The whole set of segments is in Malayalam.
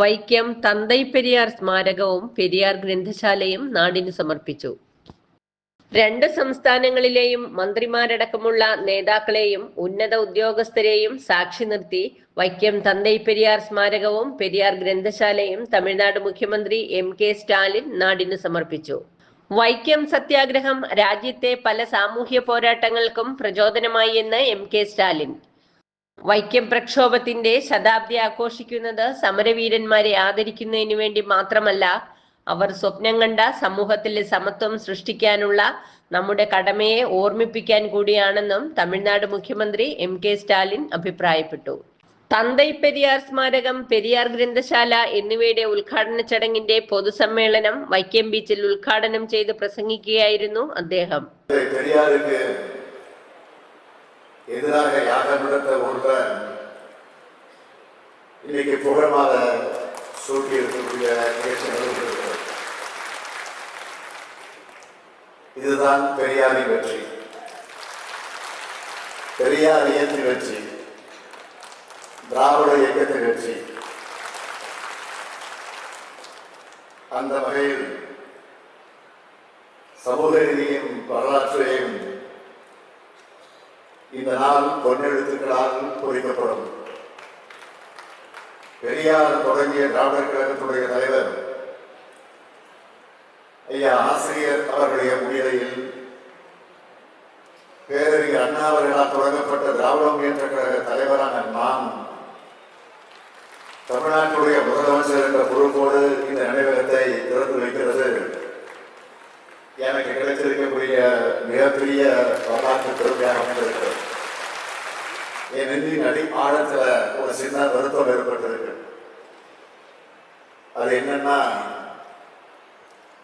വൈക്കം തന്തൈ പെരിയാർ സ്മാരകവും പെരിയാർ ഗ്രന്ഥശാലയും നാടിന് സമർപ്പിച്ചു. രണ്ട് സംസ്ഥാനങ്ങളിലെയും മന്ത്രിമാരടക്കമുള്ള നേതാക്കളെയും ഉന്നത ഉദ്യോഗസ്ഥരെയും സാക്ഷി നിർത്തി വൈക്കം തന്തൈ പെരിയാർ സ്മാരകവും പെരിയാർ ഗ്രന്ഥശാലയും തമിഴ്നാട് മുഖ്യമന്ത്രി എം കെ സ്റ്റാലിൻ നാടിന് സമർപ്പിച്ചു. വൈക്കം സത്യാഗ്രഹം രാജ്യത്തെ പല സാമൂഹ്യ പോരാട്ടങ്ങൾക്കും പ്രചോദനമായി എന്ന് എം കെ സ്റ്റാലിൻ. വൈക്കം പ്രക്ഷോഭത്തിന്റെ ശതാബ്ദി ആഘോഷിക്കുന്നത് സമരവീരന്മാരെ ആദരിക്കുന്നതിന് വേണ്ടി മാത്രമല്ല അവർ സ്വപ്നം കണ്ട സമൂഹത്തിലെ സമത്വം സൃഷ്ടിക്കാനുള്ള നമ്മുടെ കടമയെ ഓർമ്മിപ്പിക്കാൻ കൂടിയാണെന്നും തമിഴ്നാട് മുഖ്യമന്ത്രി എം കെ സ്റ്റാലിൻ അഭിപ്രായപ്പെട്ടു. തന്തൈ പെരിയാർ സ്മാരകം പെരിയാർ ഗ്രന്ഥശാല എന്നിവയുടെ ഉദ്ഘാടന ചടങ്ങിന്റെ പൊതുസമ്മേളനം വൈക്കം ബീച്ചിൽ ഉദ്ഘാടനം ചെയ്ത് പ്രസംഗിക്കുകയായിരുന്നു അദ്ദേഹം. எதிராக யாக நடத்த ஒருவர் இன்னைக்கு புகழமாக சூட்டி இருக்கக்கூடிய இதுதான் பெரியாரின் வெற்றி. பெரியார் இயந்தின் வெற்றி. திராவிட இயக்கத்தின் வெற்றி. அந்த வகையில் சமூக நீதியின் வரலாற்றையும் இந்த நாள் பொன்னெழுத்துக்களால் குறிக்கப்படும் பெரியார் தொடங்கிய திராவிடர் கழகத்துடைய தலைவர் ஐயா ஆசிரியர் அவர்களுடைய முயலையில் பேரறிஞர் அண்ணா அவர்களால் தொடங்கப்பட்ட திராவிட முன்னேற்ற கழக தலைவரான நான் தமிழ்நாட்டுடைய முதலமைச்சர் என்ற பொறுப்போடு அடி ஆழத்துல ஒரு சின்ன வருத்தம் ஏற்பட்டிருக்கு அது என்னன்னா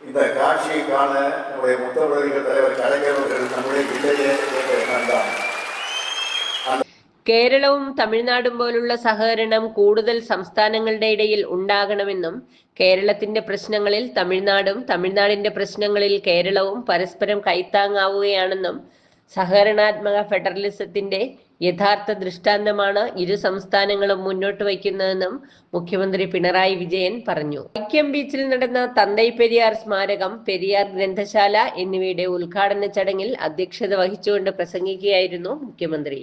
இந்த காட்சியை காண நம்முடைய முத்தமிழர்கள் தலைவர் கலைஞர் அவர்கள் நம்முடைய இல்லையே என்ற எண்ணம் தான் കേരളവും തമിഴ്നാടും പോലുള്ള സഹകരണം കൂടുതൽ സംസ്ഥാനങ്ങളുടെ ഇടയിൽ ഉണ്ടാകണമെന്നും കേരളത്തിന്റെ പ്രശ്നങ്ങളിൽ തമിഴ്നാടും തമിഴ്നാടിന്റെ പ്രശ്നങ്ങളിൽ കേരളവും പരസ്പരം കൈത്താങ്ങാവുകയാണെന്നും സഹകരണാത്മക ഫെഡറലിസത്തിന്റെ യഥാർത്ഥ ദൃഷ്ടാന്തമാണ് ഇരു സംസ്ഥാനങ്ങളും മുന്നോട്ട് വയ്ക്കുന്നതെന്നും മുഖ്യമന്ത്രി പിണറായി വിജയൻ പറഞ്ഞു. വൈക്കം ബീച്ചിൽ നടന്ന തന്തൈ പെരിയാർ സ്മാരകം പെരിയാർ ഗ്രന്ഥശാല എന്നിവയുടെ ഉദ്ഘാടന ചടങ്ങിൽ അധ്യക്ഷത വഹിച്ചുകൊണ്ട് പ്രസംഗിക്കുകയായിരുന്നു മുഖ്യമന്ത്രി.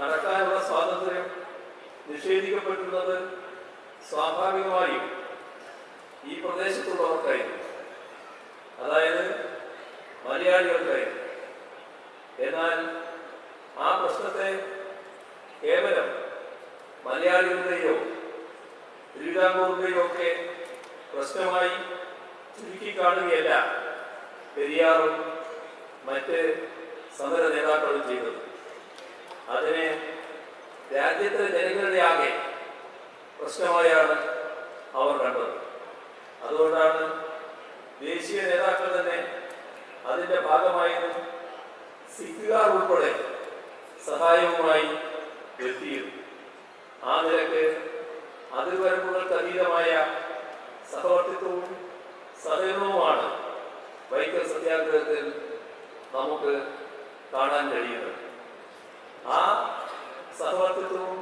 നടക്കാനുള്ള സ്വാഭാവികമായും ഈ പ്രദേശത്തുള്ളവർക്കായിരുന്നു അതായത് മലയാളികൾക്കായിരുന്നു എന്നാൽ ആ പ്രശ്നത്തെ കേവലം മലയാളികളുടെയോ തിരുവിതാംകൂറിന്റെയോ ഒക്കെ പ്രശ്നമായി ചുരുക്കിക്കാണുകയല്ല പെരിയാറും മറ്റ് സമര നേതാക്കളും ചെയ്തത്. അതിനെ രാജ്യത്തെ ജനങ്ങളുടെ ആകെ പ്രശ്നമായാണ് അവർ കണ്ടത്. അതുകൊണ്ടാണ് ദേശീയ നേതാക്കൾ തന്നെ അതിന്റെ ഭാഗമായതും സിഖുകാർ ഉൾപ്പെടെ സഹായവുമായി എത്തിയിരുന്നു. ആ നിലയ്ക്ക് അതിർവരമ്പുകൾക്ക് അതീതമായ സഹവർത്തിത്വവും സഹകരണവുമാണ് വൈക്കൽ സത്യാഗ്രഹത്തിൽ നമുക്ക് കാണാൻ കഴിയുന്നത്. ആ സഹവർത്തിത്വവും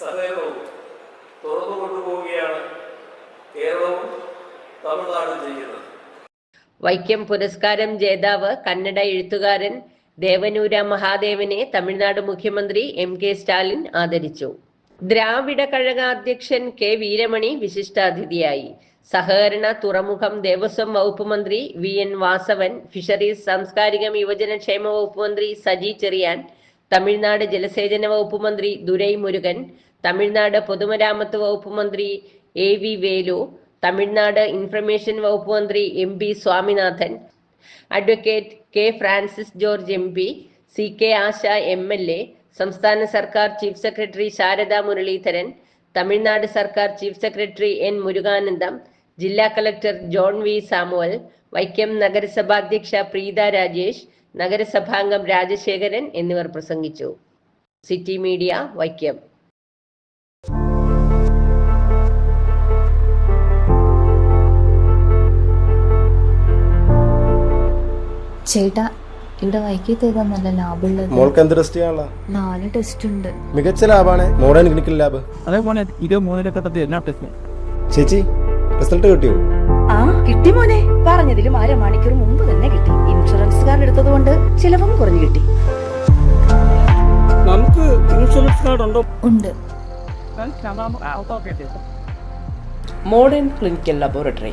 സഹകരണവും തുറന്നു കൊണ്ടുപോവുകയാണ് കേരളവും തമിഴ്നാടും ചെയ്യുന്നത്. വൈക്കം പുരസ്കാരം ജേതാവ് കന്നഡ എഴുത്തുകാരൻ ദേവനൂര മഹാദേവനെ തമിഴ്നാട് മുഖ്യമന്ത്രി എം കെ സ്റ്റാലിൻ ആദരിച്ചു. ദ്രാവിഡ കഴക അധ്യക്ഷൻ കെ വീരമണി വിശിഷ്ടാതിഥിയായി. സഹകരണ തുറമുഖം ദേവസ്വം വകുപ്പ് മന്ത്രി വി എൻ വാസവൻ ഫിഷറീസ് സാംസ്കാരികം യുവജനക്ഷേമ വകുപ്പ് മന്ത്രി സജി ചെറിയാൻ തമിഴ്നാട് ജലസേചന വകുപ്പ് മന്ത്രി ദുരൈ മുരുകൻ തമിഴ്നാട് പൊതുമരാമത്ത് വകുപ്പ് മന്ത്രി A V Velu Tamil Nadu information വകുപ്പ് മന്ത്രി M P Swaminathan advocate K Francis George M P C K Asha M L A സംസ്ഥാന സർക്കാർ ചീഫ് സെക്രട്ടറി ശാരദ മുരളീധരൻ തമിഴ്നാട് സർക്കാർ ചീഫ് സെക്രട്ടറി എൻ മുരുകാനന്ദം ജില്ലാ collector John V Samuel Vaikom നഗരസഭാധ്യക്ഷ പ്രീത രാജേഷ് നഗരസഭാംഗം രാജശേഖരൻ എന്നിവർ പ്രസംഗിച്ചു. City media Vaikom. ചേട്ടാ ഇവിടെ വൈക്കി നല്ല ലാഭമുള്ളത്. മോൾക്ക് എന്ത് ടെസ്റ്റ് ചെയ്യാനുള്ള? നാല് ടെസ്റ്റ് ഉണ്ട്. മികച്ച ലാബാണ് മോഡേൺ ക്ലിനിക്കൽ ലാബ് അതേ അതേപോലെ ഇരുപത് മൂന്നിലൊക്കെ എന്നാ ടെസ്റ്റ് ചേച്ചി റിസൾട്ട് കിട്ടിയോ? ആ കിട്ടി മോനെ. പറഞ്ഞതിലും അര മണിക്കൂർ മുമ്പ് തന്നെ കിട്ടി. ഇൻഷുറൻസ് കാർഡ് എടുത്തത് കൊണ്ട് ചിലവും കുറഞ്ഞു കിട്ടി. നമുക്ക് ഇൻഷുറൻസ് കാർഡ് ഉണ്ടോ? ഉണ്ട്. Modern clinical laboratory